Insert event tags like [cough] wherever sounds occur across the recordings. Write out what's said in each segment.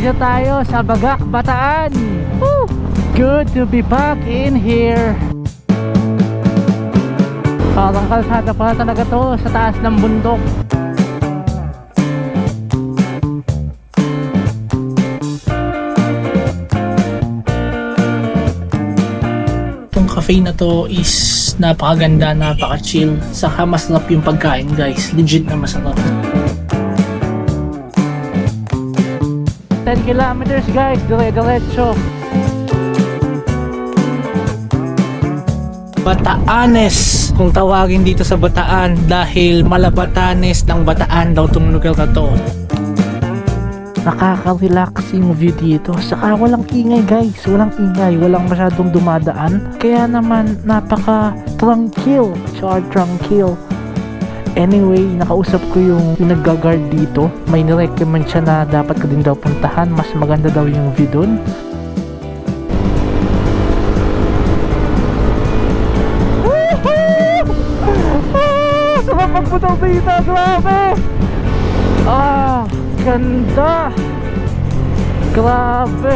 Dito tayo sa Bagak, Bataan. Woo! Good to be back in here. Parang kalsada pala talaga to sa taas ng bundok. Itong cafe na to is napakaganda, napaka-chill. Saka masarap yung pagkain guys. Legit na masarap. 10 kilometers guys, dire-diretso. Bataanes kung tawagin dito sa Bataan dahil Malabatanes ng Bataan daw itong lugar na to. Nakaka-relax yung view dito. Saka walang ingay guys. Walang ingay. Walang masyadong dumadaan. Kaya naman napaka-tranquil. Char tranquil. Anyway, nakausap ko yung, yung nagga-guard dito. May nirecommend siya na dapat ko din daw puntahan. Mas maganda daw yung view. Sarap magputang dito, grabe! Ah, ganda! Grabe!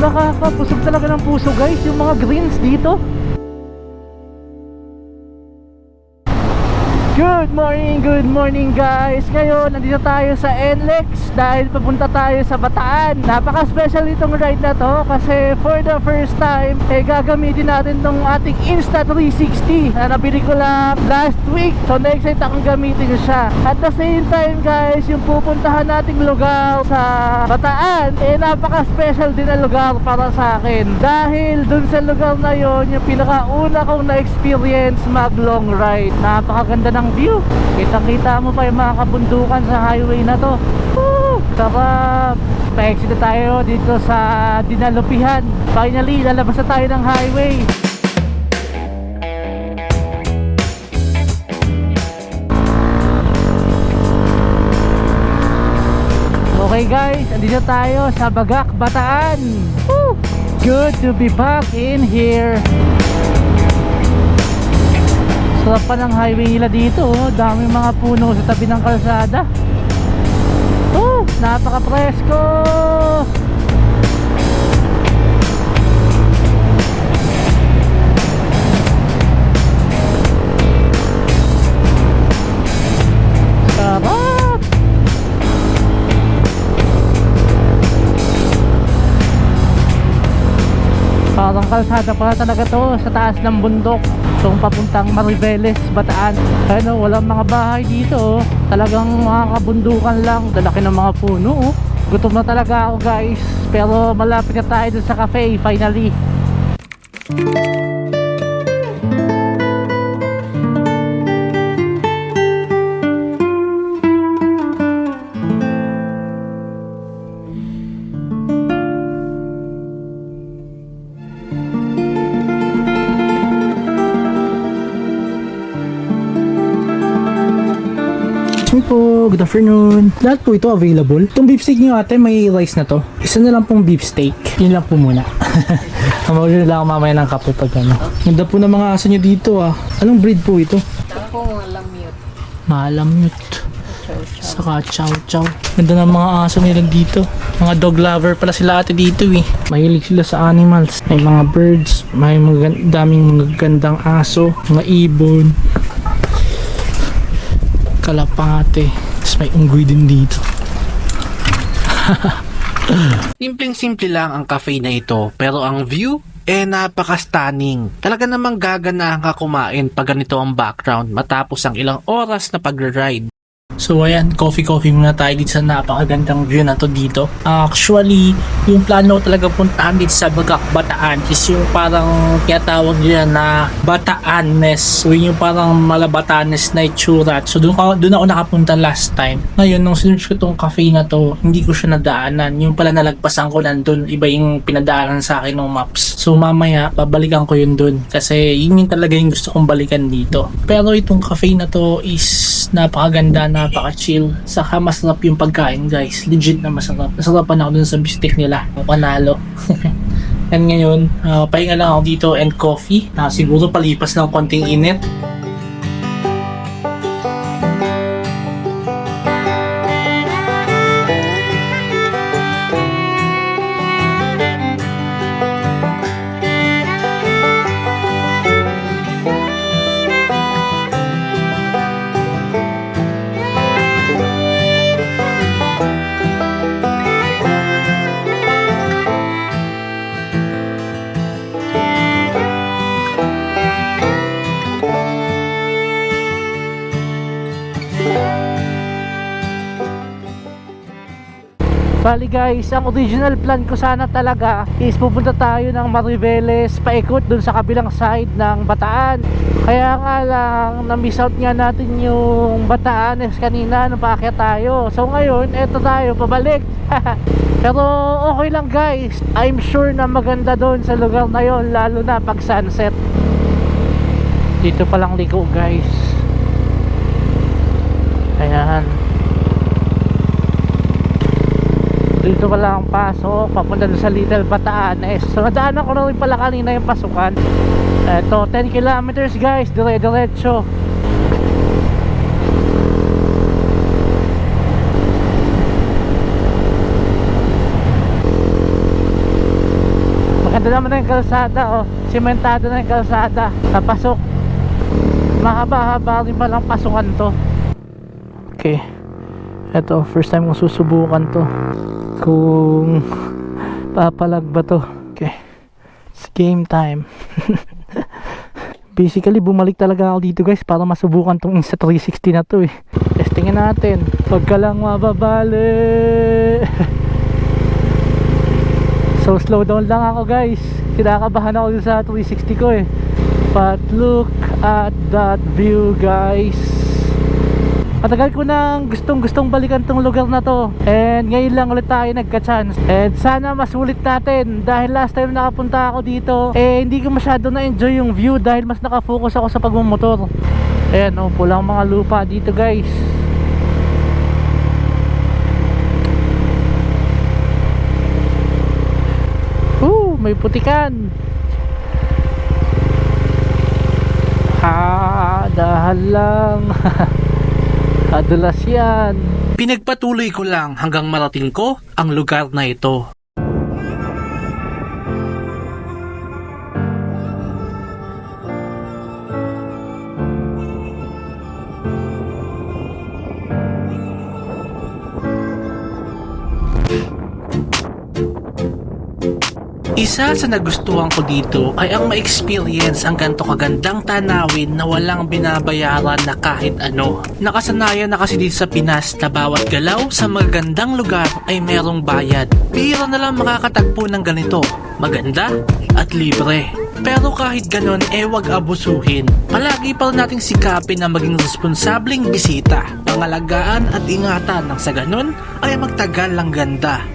Nakakapusog talaga ng puso guys, yung mga greens dito. Good morning, good morning guys! Ngayon, nandito tayo sa NLEX dahil papunta tayo sa Bataan. Napaka-special itong ride na to kasi for the first time, eh gagamitin natin tong ating Insta360 na nabili ko lang last week. So na-excite akong gamitin ko siya. At the same time guys, yung pupuntahan nating lugar sa Bataan, eh napaka-special din na lugar para sa akin. Dahil dun sa lugar na yon yung pinakauna kong na-experience mag long ride. Napakaganda ng view. Kita-kita mo pa yung mga kabundukan sa highway na to. Woo! Sarap! Pa-exit na tayo dito sa Dinalupihan. Finally, lalabas na tayo ng highway. Okay guys, andito tayo sa Bagak, Bataan. Woo! Good to be back in here. Sarap pa ng highway nila dito, oh. daming mga puno sa tabi ng kalsada. Oh, napaka-presko. Kalsada pala talaga to sa taas ng bundok. Itong papuntang Mariveles, Bataan. Ano, walang mga bahay dito. oh. Talagang mga kabundukan lang. Dalaki ng mga puno. oh. Gutom na talaga ako guys. Pero malapit na tayo sa cafe finally. Me good afternoon. Lahat po ito available. Itong beefsteak niyo ate, may rice na to. Isa na lang pong beefsteak. Yun lang po muna. [laughs] Mamawala na lang mamaya ng kape pag ano. Ganda po ng mga aso niyo dito ah. Anong breed po ito? Ako nga lang mute. Malamute. Saka chow chow. Ganda ng mga aso nila dito. Mga dog lover pala sila ate dito eh. Mahilig sila sa animals. May mga birds, may mga daming mga gandang aso, mga ibon, kalapate. Tapos may unggoy din dito. Simpleng-simple lang ang cafe na ito, pero ang view, eh napaka-stunning. Talaga namang gaganahan ka kumain pag ganito ang background matapos ang ilang oras na pag-ride. So ayan, coffee-coffee muna tayo dito sa napakagandang view na to dito. Actually, yung plano talaga puntahan dito sa Bagak Bataan is yung parang tinatawag nila na Bataanes. So yun yung parang malabatanes na itsura. So doon, ka, doon ako nakapunta last time. Ngayon, nung sinerch ko tong cafe na to, hindi ko siya nadaanan. Yung pala nalagpasan ko nandun, iba yung pinadaanan sa akin ng maps. So mamaya, babalikan ko yun dun. Kasi yun yung talaga yung gusto kong balikan dito. Pero itong cafe na to is napakaganda, napaka-chill. Saka masarap yung pagkain, guys. Legit na masarap. Nasarapan ako dun sa bistek nila. Panalo. [laughs] And ngayon, uh, pahinga lang ako dito and coffee. Na siguro palipas ng konting init. Bali guys, ang original plan ko sana talaga is pupunta tayo ng Mariveles paikot dun sa kabilang side ng Bataan. Kaya nga lang, na-miss out nga natin yung Bataan is kanina nung paakyat tayo. So ngayon, eto tayo, pabalik. [laughs] Pero okay lang guys. I'm sure na maganda doon sa lugar na yon lalo na pag sunset. Dito pa lang liko guys. Ayan. Dito pa lang ang pasok, papunta sa Little Bataan. Eh, so nadaanan ko na rin pala kanina yung pasukan. Eto, 10 kilometers guys, dire-diretso. Maganda naman na yung kalsada, oh. Simentado na yung kalsada. Papasok. Mahaba-haba rin palang pasukan to. Okay. Eto, first time kong susubukan to. Kung papalag ba to. Okay. It's game time. [laughs] Basically, bumalik talaga ako dito guys para masubukan tong Insta 360 na to eh. Testingin natin. Pagka lang mababali. [laughs] so, slow down lang ako guys. Kinakabahan ako sa 360 ko eh. But look at that view guys. Matagal ko nang gustong gustong balikan tong lugar na to. And ngayon lang ulit tayo nagka-chance. And sana masulit natin. Dahil last time nakapunta ako dito Eh hindi ko masyado na-enjoy yung view Dahil mas nakafocus ako sa pagmumotor. Ayan oh, pulang mga lupa dito guys. Woo, may putikan. Ah, dahan lang [laughs] Kadulas yan. Pinagpatuloy ko lang hanggang marating ko ang lugar na ito. Isa sa nagustuhan ko dito ay ang ma-experience ang ganto kagandang tanawin na walang binabayaran na kahit ano. Nakasanayan na kasi dito sa Pinas na bawat galaw sa magandang lugar ay merong bayad. Bira na lang makakatagpo ng ganito. Maganda at libre. Pero kahit ganon, eh wag abusuhin. Palagi pa nating sikapin na maging responsabling bisita. Pangalagaan at ingatan ng sa ganon ay magtagal lang ganda.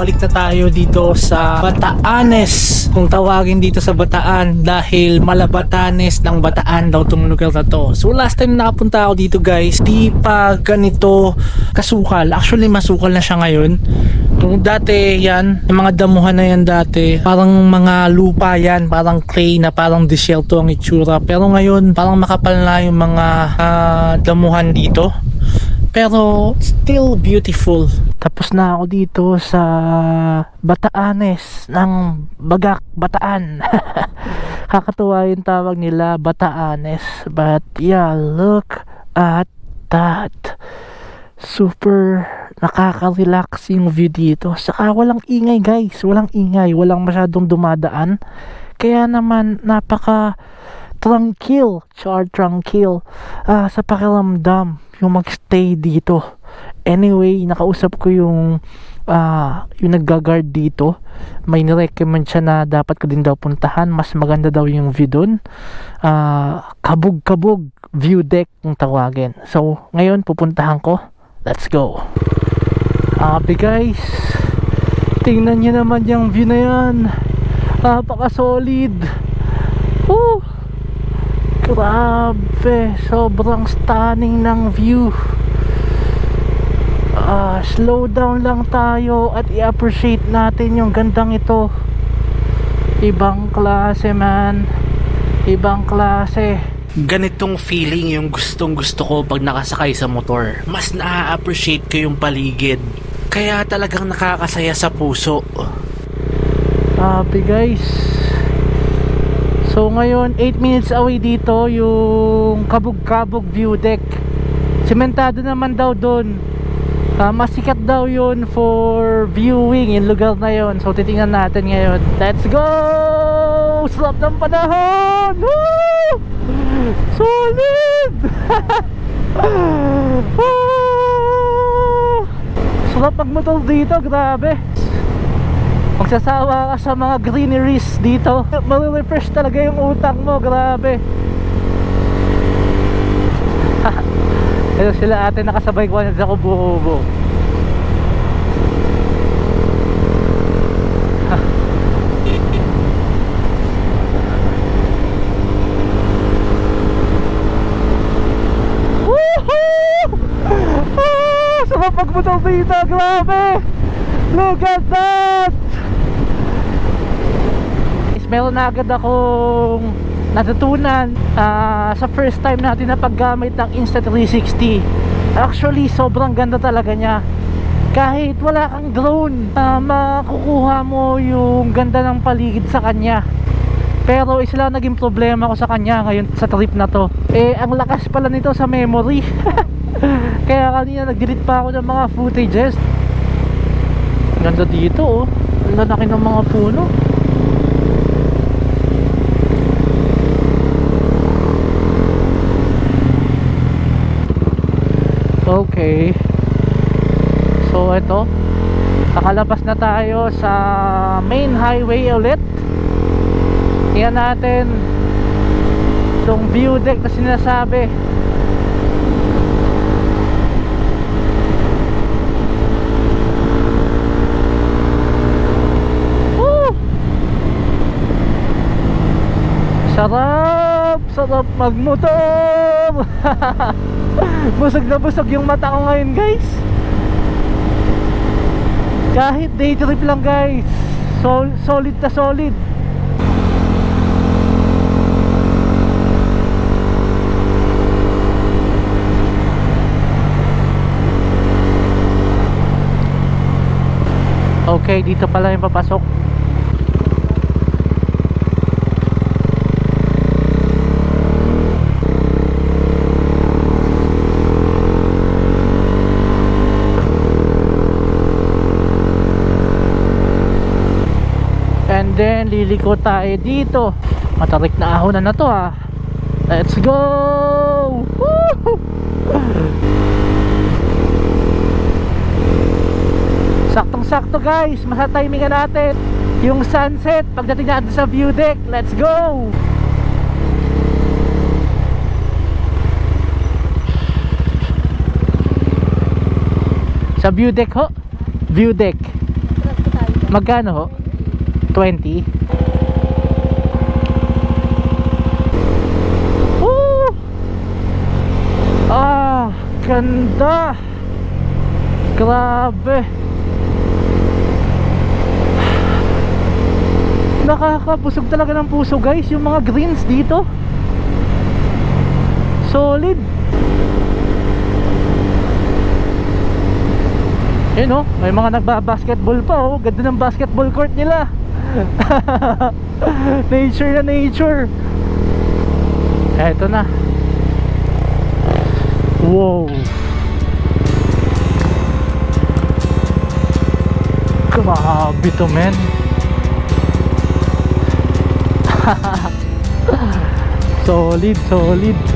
Nakabalik na tayo dito sa Bataanes. Kung tawagin dito sa Bataan dahil Malabatanes ng Bataan daw tong lugar na to. So last time na nakapunta ako dito guys, di pa ganito kasukal. Actually, masukal na siya ngayon. Kung dati yan, yung mga damuhan na yan dati, parang mga lupa yan, parang clay na parang disyerto ang itsura. Pero ngayon, parang makapal na yung mga ah, damuhan dito pero still beautiful. Tapos na ako dito sa Bataanes ng Bagak Bataan. [laughs] Kakatuwa yung tawag nila Bataanes. But yeah, look at that. Super nakaka-relax yung view dito. Saka walang ingay guys. Walang ingay. Walang masyadong dumadaan. Kaya naman napaka tranquil, char tranquil ah, sa pakiramdam yung magstay dito. Anyway, nakausap ko yung ah yung nagga-guard dito, may nirecommend siya na dapat ko din daw puntahan. Mas maganda daw yung view dun. Ah, kabog-kabog view deck kung tawagin. So, ngayon pupuntahan ko. Let's go. Abi guys, tingnan nyo naman yung view na yan. Napaka-solid. Oh, grabe. Sobrang stunning ng view. Ah, slow down lang tayo at i-appreciate natin yung gandang ito. Ibang klase man. Ibang klase. Ganitong feeling yung gustong gusto ko pag nakasakay sa motor. Mas na-appreciate ko yung paligid. Kaya talagang nakakasaya sa puso. Happy guys. So ngayon 8 minutes away dito yung Kabog-Kabog View Deck. Sementado naman daw doon. Ah, masikat daw yun for viewing yung lugar na yun. So titingnan natin ngayon. Let's go! Sarap ng panahon! Woo! Solid! [laughs] Sarap magmotor dito, grabe. Magsasawa ka sa mga greeneries dito. Marirefresh talaga yung utak mo, grabe. [laughs] Ito sila ate nakasabay ko sa kubo-kubo. [laughs] [laughs] Ah, sarap magmotor dito, grabe! Look at that! Meron na agad akong natutunan ah, sa first time natin na paggamit ng Insta360 actually sobrang ganda talaga niya. Kahit wala kang drone ah, makukuha mo yung ganda ng paligid sa kanya. Pero isa lang naging problema ko sa kanya ngayon sa trip na to. Eh ang lakas pala nito sa memory. [laughs] Kaya kanina nag-delete pa ako ng mga footages. Ganda dito oh. Lalaki ng mga puno Okay. So ito, nakalabas na tayo sa main highway ulit. Tingnan natin itong view deck na sinasabi. Woo! Sarap! Sarap magmotor! [laughs] busog na busog yung mata ko ngayon guys. Kahit day trip lang guys. Sol solid na solid. Okay dito pala yung papasok And then liliko tayo dito. Matarik na ahonan na to ah. Let's go! Woo! Saktong sakto guys, masa timingan natin yung sunset pagdating natin sa view deck. Let's go! Sa view deck ho? View deck. Magkano ho? 20 Woo! Ah, ganda. Grabe. Nakakabusog talaga ng puso guys Yung mga greens dito. Solid. Yun oh, may mga nagba-basketball pa oh. Ganda ng basketball court nila [laughs] nature na nature. Eto na. Wow. Grabe to men. [laughs] Solid solid